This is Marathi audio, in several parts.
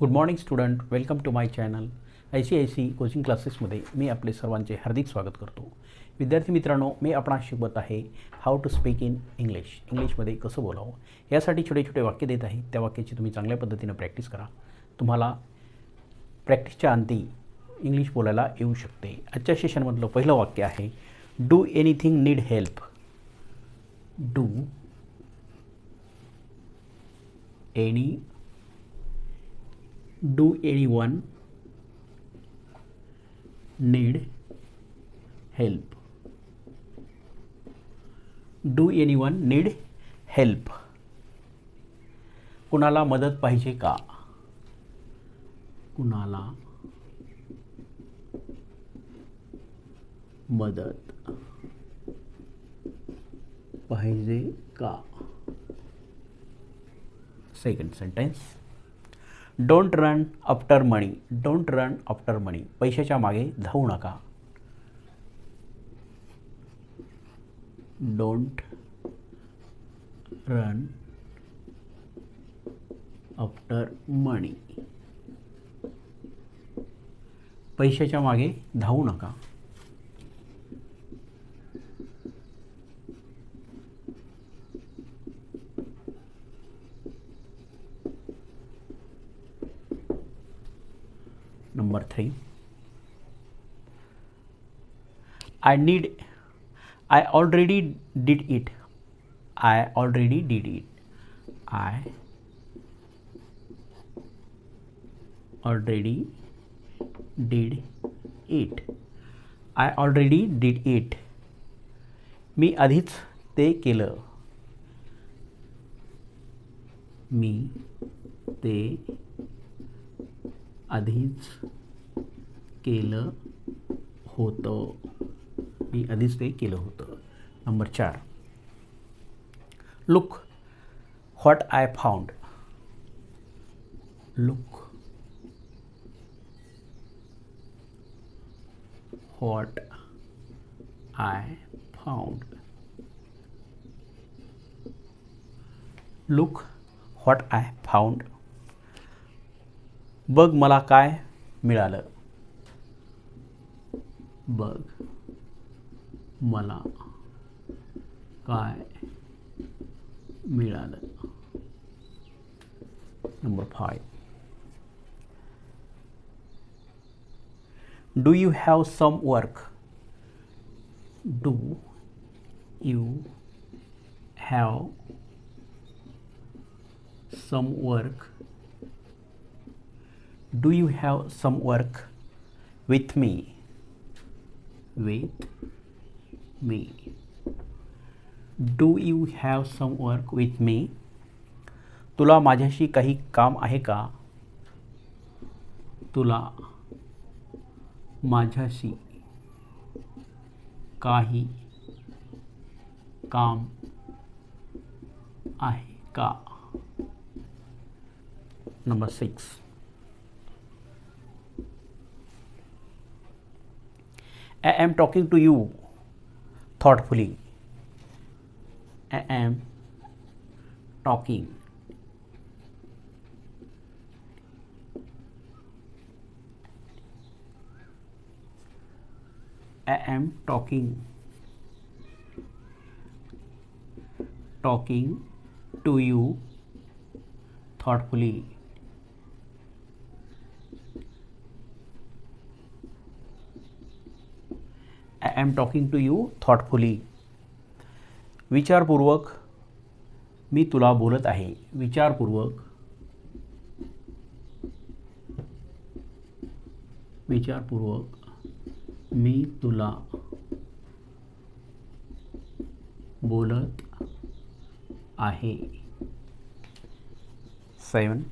Good morning student welcome to my channel I C I C coaching क्लासेसमध्ये मी आपले सर्वांचे हार्दिक स्वागत करतो. विद्यार्थी मित्रांनो मी आपणास शिकवत आहे how to speak in English इंग्लिशमध्ये कसं बोलावं? यासाठी छोटे छोटे वाक्य देत आहे. त्या वाक्याची तुम्ही चांगल्या पद्धतीनं प्रॅक्टिस करा. तुम्हाला प्रॅक्टिसच्या अंती इंग्लिश बोलायला येऊ शकते. आजच्या सेशनमधलं पहिलं वाक्य आहे do anything need help do any do anyone need help do anyone need help कुणाला मदत पाहिजे का कुणाला मदत पाहिजे का second sentence don't run after money don't run after money पैशाच्या मागे धावू नका. डोंट रन आफ्टर मनी पैशाच्या मागे धावू नका number 3 i need i already did it i already did it i already did it i already did it मी आधीच ते केलं मी ते आधीच केलं होतं. मी आधीच ते केलं होतं. नंबर चार. Look what I found look what I found look what I found बघ मला काय मिळालं. बघ मला काय मिळालं. Number five do you have some work do you have some work do you have some work with me? With me. Do you have some work with me? तुला माझ्याशी काही काम आहे का? तुला माझ्याशी काही काम आहे का? Number six I am talking to you thoughtfully. I am talking. I am talking. Talking to you thoughtfully. I am talking to you thoughtfully विचारपूर्वक मी तुला बोलत आहे. विचारपूर्वक. विचारपूर्वक मी तुला बोलत आहे. Seven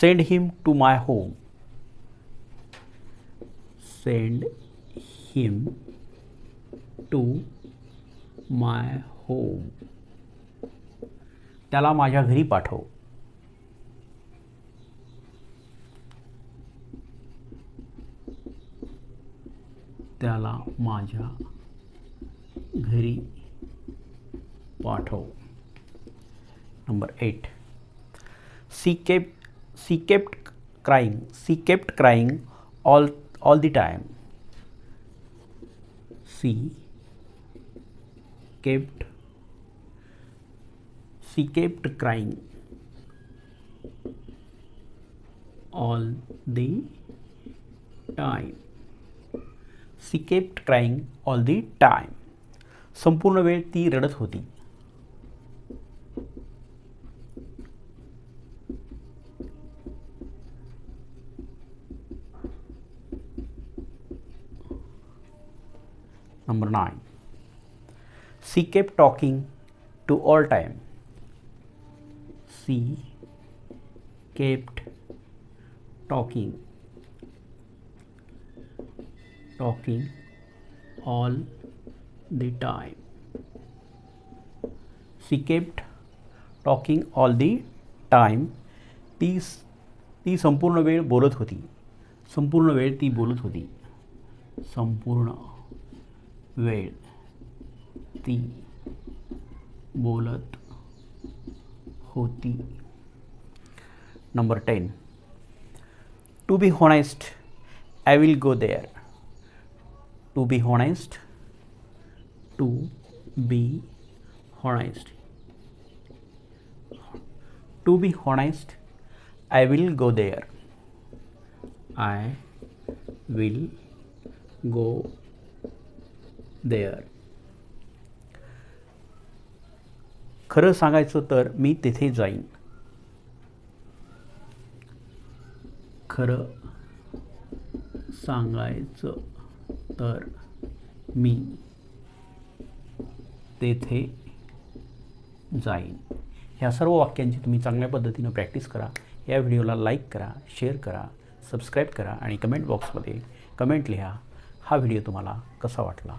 send him to my home send him to my home त्याला माझ्या घरी पाठव. त्याला माझ्या घरी पाठव. Number eight she kept she kept crying she kept crying all all the time she kept she kept crying all the time she kept crying all the time संपूर्ण वेळ ती रडत होती. Number 9. She kept talking to all time. She kept talking talking all the time. She kept talking all the time. ती ती संपूर्ण वेळ बोलत होती संपूर्ण वेळ ती बोलत होती संपूर्ण वेळ. ती बोलत होती. Number ten to be honest I will go there to be honest to be honest to be honest I will go there I will go there खरं सांगायचं तर मी तेथे जाईन. खरं सांगायचं तर मी तेथे जाईन. ह्या सर्व वाक्यांची तुम्ही चांगल्या पद्धतीनं प्रॅक्टिस करा. या व्हिडिओला लाईक करा शेअर करा सबस्क्राईब करा आणि कमेंट बॉक्समध्ये कमेंट लिहा. हा व्हिडिओ तुम्हाला कसा वाटला?